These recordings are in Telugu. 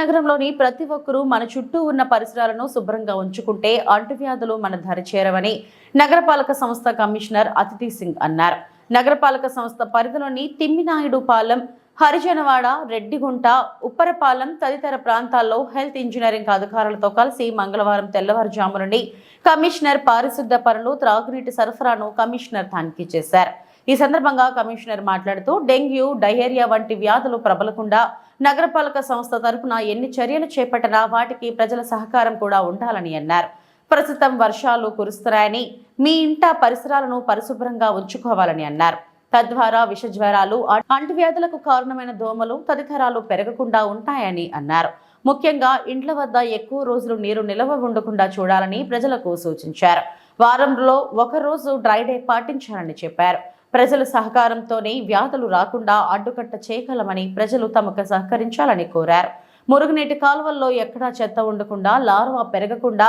నగరంలోని ప్రతి ఒక్కరూ మన చుట్టూ ఉన్న పరిసరాలను శుభ్రంగా ఉంచుకుంటే అంటువ్యాధులు మన ధర చేరవని నగరపాలక సంస్థ కమిషనర్ అతిథి సింగ్ అన్నారు. నగరపాలక సంస్థ పరిధిలోని తిమ్మినాయుడు పాలెం హరిజనవాడ రెడ్డిగుంట ఉప్పరపాలెం తదితర ప్రాంతాల్లో హెల్త్ ఇంజనీరింగ్ అధికారులతో కలిసి మంగళవారం తెల్లవారుజాము నుండి కమిషనర్ పారిశుద్ధ పనులు త్రాగునీటి సరఫరాను కమిషనర్ తనిఖీ చేశారు. ఈ సందర్భంగా కమిషనర్ మాట్లాడుతూ డెంగ్యూ డయేరియా వంటి వ్యాధులు ప్రబలకుండా నగరపాలక సంస్థ తరపున ఎన్ని చర్యలు చేపట్టినా వాటికి ప్రజల సహకారం కూడా ఉండాలని అన్నారు. ప్రస్తుతం వర్షాలు కురుస్తున్నాయని మీ ఇంట పరిసరాలను పరిశుభ్రంగా ఉంచుకోవాలని అన్నారు. తద్వారా విష జ్వరాలు అంటువ్యాధులకు కారణమైన దోమలు తదితరాలు పెరగకుండా ఉంటాయని అన్నారు. ముఖ్యంగా ఇండ్ల వద్ద ఎక్కువ రోజులు నీరు నిల్వ ఉండకుండా చూడాలని ప్రజలకు సూచించారు. వారంలో ఒక రోజు డ్రై డే పాటించాలని చెప్పారు. ప్రజల సహకారంతోనే వ్యాధులు రాకుండా అడ్డుకట్ట చేయగలమని ప్రజలు తమకు సహకరించాలని కోరారు. మురుగునీటి కాలువల్లో ఎక్కడా చెత్త ఉండకుండా లార్వా పెరగకుండా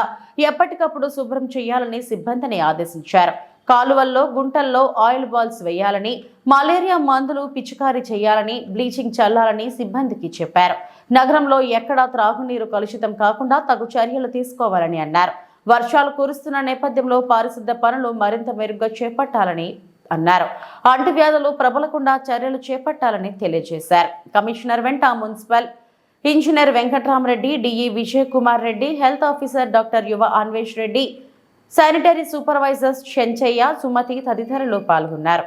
ఎప్పటికప్పుడు శుభ్రం చేయాలని సిబ్బందిని ఆదేశించారు. కాలువల్లో గుంటల్లో ఆయిల్ బాల్స్ వేయాలని మలేరియా మందులు పిచికారీ చేయాలని బ్లీచింగ్ చల్లాలని సిబ్బందికి చెప్పారు. నగరంలో ఎక్కడా త్రాగునీరు కలుషితం కాకుండా తగు చర్యలు తీసుకోవాలని అన్నారు. వర్షాలు కురుస్తున్న నేపథ్యంలో పారిశుద్ధ పనులు మరింత మెరుగ్గా చేపట్టాలని అన్నారు. అంటువ్యాధులు ప్రబలకుండా చర్యలు చేపట్టాలని తెలియజేశారు. కమిషనర్ వెంట municipal engineer Venkatramareddy DE Vijay Kumar Reddy health officer doctor Yuva Anvesh Reddy sanitary supervisors Chenchaiah Sumathi తదితరులు పాల్గొన్నారు.